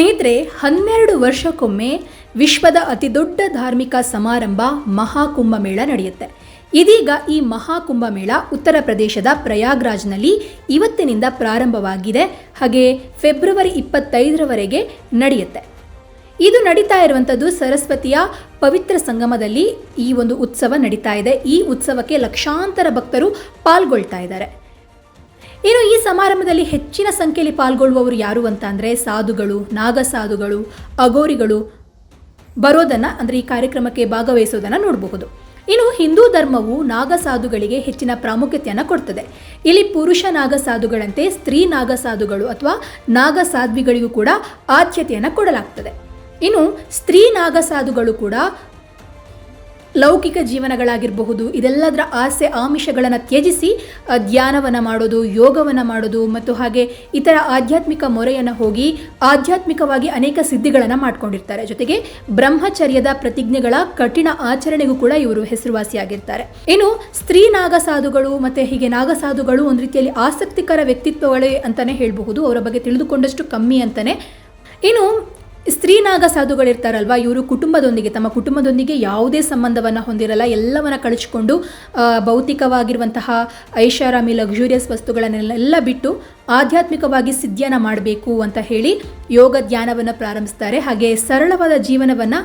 ಸ್ನೇಹಿತರೆ, ಹನ್ನೆರಡು ವರ್ಷಕ್ಕೊಮ್ಮೆ ವಿಶ್ವದ ಅತಿದೊಡ್ಡ ಧಾರ್ಮಿಕ ಸಮಾರಂಭ ಮಹಾಕುಂಭಮೇಳ ನಡೆಯುತ್ತೆ. ಇದೀಗ ಈ ಮಹಾಕುಂಭಮೇಳ ಉತ್ತರ ಪ್ರದೇಶದ ಪ್ರಯಾಗ್ರಾಜ್ನಲ್ಲಿ ಇವತ್ತಿನಿಂದ ಪ್ರಾರಂಭವಾಗಿದೆ. ಹಾಗೆ ಫೆಬ್ರವರಿ ಇಪ್ಪತ್ತೈದರವರೆಗೆ ನಡೆಯುತ್ತೆ. ಇದು ನಡೀತಾ ಇರುವಂಥದ್ದು ಸರಸ್ವತಿಯ ಪವಿತ್ರ ಸಂಗಮದಲ್ಲಿ ಈ ಒಂದು ಉತ್ಸವ ನಡೀತಾ ಇದೆ. ಈ ಉತ್ಸವಕ್ಕೆ ಲಕ್ಷಾಂತರ ಭಕ್ತರು ಪಾಲ್ಗೊಳ್ತಾ ಇದ್ದಾರೆ. ಇನ್ನು ಈ ಸಮಾರಂಭದಲ್ಲಿ ಹೆಚ್ಚಿನ ಸಂಖ್ಯೆಯಲ್ಲಿ ಪಾಲ್ಗೊಳ್ಳುವವರು ಯಾರು ಅಂತ ಅಂದರೆ ಸಾಧುಗಳು, ನಾಗಸಾಧುಗಳು ಅಗೋರಿಗಳು ಬರೋದನ್ನು ಅಂದರೆ ಈ ಕಾರ್ಯಕ್ರಮಕ್ಕೆ ಭಾಗವಹಿಸೋದನ್ನು ನೋಡಬಹುದು. ಇನ್ನು ಹಿಂದೂ ಧರ್ಮವು ನಾಗಸಾಧುಗಳಿಗೆ ಹೆಚ್ಚಿನ ಪ್ರಾಮುಖ್ಯತೆಯನ್ನು ಕೊಡ್ತದೆ. ಇಲ್ಲಿ ಪುರುಷ ನಾಗಸಾಧುಗಳಂತೆ ಸ್ತ್ರೀ ನಾಗಸಾಧುಗಳು ಅಥವಾ ನಾಗಸಾಧ್ವಿಗಳಿಗೂ ಕೂಡ ಆದ್ಯತೆಯನ್ನು ಕೊಡಲಾಗ್ತದೆ. ಇನ್ನು ಸ್ತ್ರೀ ನಾಗಸಾಧುಗಳು ಕೂಡ ಲೌಕಿಕ ಜೀವನಗಳಾಗಿರಬಹುದು, ಇದೆಲ್ಲದರ ಆಸೆ ಆಮಿಷಗಳನ್ನು ತ್ಯಜಿಸಿ ಧ್ಯಾನವನ್ನು ಮಾಡೋದು, ಯೋಗವನ್ನು ಮಾಡೋದು, ಮತ್ತು ಹಾಗೆ ಇತರ ಆಧ್ಯಾತ್ಮಿಕ ಮೊರೆಯನ್ನು ಹೋಗಿ ಆಧ್ಯಾತ್ಮಿಕವಾಗಿ ಅನೇಕ ಸಿದ್ಧಿಗಳನ್ನು ಮಾಡ್ಕೊಂಡಿರ್ತಾರೆ. ಜೊತೆಗೆ ಬ್ರಹ್ಮಚರ್ಯದ ಪ್ರತಿಜ್ಞೆಗಳ ಕಠಿಣ ಆಚರಣೆಗೂ ಕೂಡ ಇವರು ಹೆಸರುವಾಸಿಯಾಗಿರ್ತಾರೆ. ಇನ್ನು ಸ್ತ್ರೀ ನಾಗಸಾಧುಗಳು ಮತ್ತು ಹೀಗೆ ನಾಗಸಾಧುಗಳು ಒಂದು ರೀತಿಯಲ್ಲಿ ಆಸಕ್ತಿಕರ ವ್ಯಕ್ತಿತ್ವಗಳೇ ಅಂತಲೇ ಹೇಳಬಹುದು. ಅವರ ಬಗ್ಗೆ ತಿಳಿದುಕೊಂಡಷ್ಟು ಕಮ್ಮಿ ಅಂತಲೇ ಇನ್ನು ಸ್ತ್ರೀ ನಾಗ ಸಾಧುಗಳಿರ್ತಾರಲ್ವ, ಇವರು ಕುಟುಂಬದೊಂದಿಗೆ, ತಮ್ಮ ಕುಟುಂಬದೊಂದಿಗೆ ಯಾವುದೇ ಸಂಬಂಧವನ್ನು ಹೊಂದಿರಲ್ಲ, ಎಲ್ಲವನ್ನ ಕಳಿಸ್ಕೊಂಡು ಭೌತಿಕವಾಗಿರುವಂತಹ ಐಷಾರಾಮಿ ಲಕ್ಸುರಿಯಸ್ ವಸ್ತುಗಳನ್ನೆಲ್ಲ ಬಿಟ್ಟು ಆಧ್ಯಾತ್ಮಿಕವಾಗಿ ಸಿದ್ಧಿಯನ್ನು ಮಾಡಬೇಕು ಅಂತ ಹೇಳಿ ಯೋಗ ಧ್ಯಾನವನ್ನು ಪ್ರಾರಂಭಿಸ್ತಾರೆ. ಹಾಗೆ ಸರಳವಾದ ಜೀವನವನ್ನು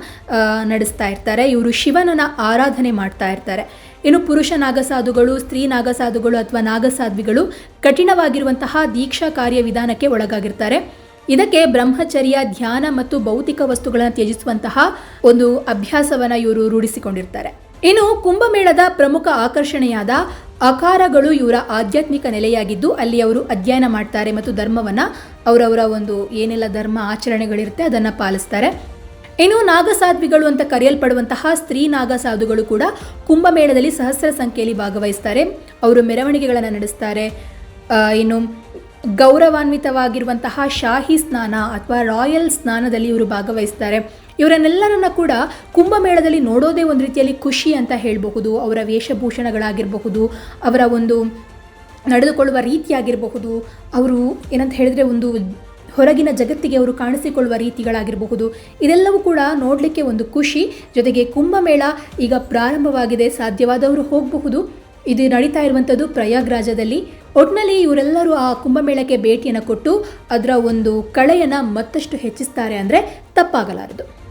ನಡೆಸ್ತಾ ಇರ್ತಾರೆ. ಇವರು ಶಿವನನ್ನ ಆರಾಧನೆ ಮಾಡ್ತಾ ಇರ್ತಾರೆ. ಇನ್ನು ಪುರುಷ ನಾಗಸಾಧುಗಳು ಸ್ತ್ರೀ ನಾಗಸಾಧುಗಳು ಅಥವಾ ನಾಗಸಾಧ್ವಿಗಳು ಕಠಿಣವಾಗಿರುವಂತಹ ದೀಕ್ಷಾ ಕಾರ್ಯ ವಿಧಾನಕ್ಕೆ ಒಳಗಾಗಿರ್ತಾರೆ. ಇದಕ್ಕೆ ಬ್ರಹ್ಮಚರ್ಯ, ಧ್ಯಾನ ಮತ್ತು ಭೌತಿಕ ವಸ್ತುಗಳನ್ನು ತ್ಯಜಿಸುವಂತಹ ಒಂದು ಅಭ್ಯಾಸವನ್ನ ಇವರು ರೂಢಿಸಿಕೊಂಡಿರ್ತಾರೆ. ಇನ್ನು ಕುಂಭಮೇಳದ ಪ್ರಮುಖ ಆಕರ್ಷಣೆಯಾದ ಅಕಾರಗಳು ಇವರ ಆಧ್ಯಾತ್ಮಿಕ ನೆಲೆಯಾಗಿದ್ದು, ಅಲ್ಲಿ ಅವರು ಅಧ್ಯಯನ ಮಾಡ್ತಾರೆ ಮತ್ತು ಧರ್ಮವನ್ನ ಅವರವರ ಒಂದು ಏನೆಲ್ಲ ಧರ್ಮ ಆಚರಣೆಗಳಿರುತ್ತೆ ಅದನ್ನು ಪಾಲಿಸ್ತಾರೆ. ಇನ್ನು ನಾಗಸಾಧ್ವಿಗಳು ಅಂತ ಕರೆಯಲ್ಪಡುವಂತಹ ಸ್ತ್ರೀ ನಾಗಸಾಧುಗಳು ಕೂಡ ಕುಂಭಮೇಳದಲ್ಲಿ ಸಹಸ್ರ ಸಂಖ್ಯೆಯಲ್ಲಿ ಭಾಗವಹಿಸ್ತಾರೆ. ಅವರು ಮೆರವಣಿಗೆಗಳನ್ನು ನಡೆಸ್ತಾರೆ. ಇನ್ನು ಗೌರವಾನ್ವಿತವಾಗಿರುವಂತಹ ಶಾಹಿ ಸ್ನಾನ ಅಥವಾ ರಾಯಲ್ ಸ್ನಾನದಲ್ಲಿ ಇವರು ಭಾಗವಹಿಸ್ತಾರೆ. ಇವರನ್ನೆಲ್ಲರನ್ನ ಕೂಡ ಕುಂಭಮೇಳದಲ್ಲಿ ನೋಡೋದೇ ಒಂದು ರೀತಿಯಲ್ಲಿ ಖುಷಿ ಅಂತ ಹೇಳಬಹುದು. ಅವರ ವೇಷಭೂಷಣಗಳಾಗಿರಬಹುದು, ಅವರ ಒಂದು ನಡೆದುಕೊಳ್ಳುವ ರೀತಿಯಾಗಿರಬಹುದು, ಅವರು ಏನಂತ ಹೇಳಿದ್ರೆ ಒಂದು ಹೊರಗಿನ ಜಗತ್ತಿಗೆ ಅವರು ಕಾಣಿಸಿಕೊಳ್ಳುವ ರೀತಿಗಳಾಗಿರಬಹುದು. ಇದೆಲ್ಲವೂ ಕೂಡ ನೋಡಲಿಕ್ಕೆ ಒಂದು ಖುಷಿ. ಜೊತೆಗೆ ಕುಂಭಮೇಳ ಈಗ ಪ್ರಾರಂಭವಾಗಿದೆ, ಸಾಧ್ಯವಾದವರು ಹೋಗಬಹುದು. ಇದು ನಡೀತಾ ಇರುವಂಥದ್ದು ಪ್ರಯಾಗ್ರಾಜದಲ್ಲಿ. ಒಟ್ನಲ್ಲಿ ಇವರೆಲ್ಲರೂ ಆ ಕುಂಭಮೇಳಕ್ಕೆ ಭೇಟಿಯನ್ನು ಕೊಟ್ಟು ಅದರ ಒಂದು ಕಳೆಯನ್ನು ಮತ್ತಷ್ಟು ಹೆಚ್ಚಿಸ್ತಾರೆ ಅಂದರೆ ತಪ್ಪಾಗಲಾರದು.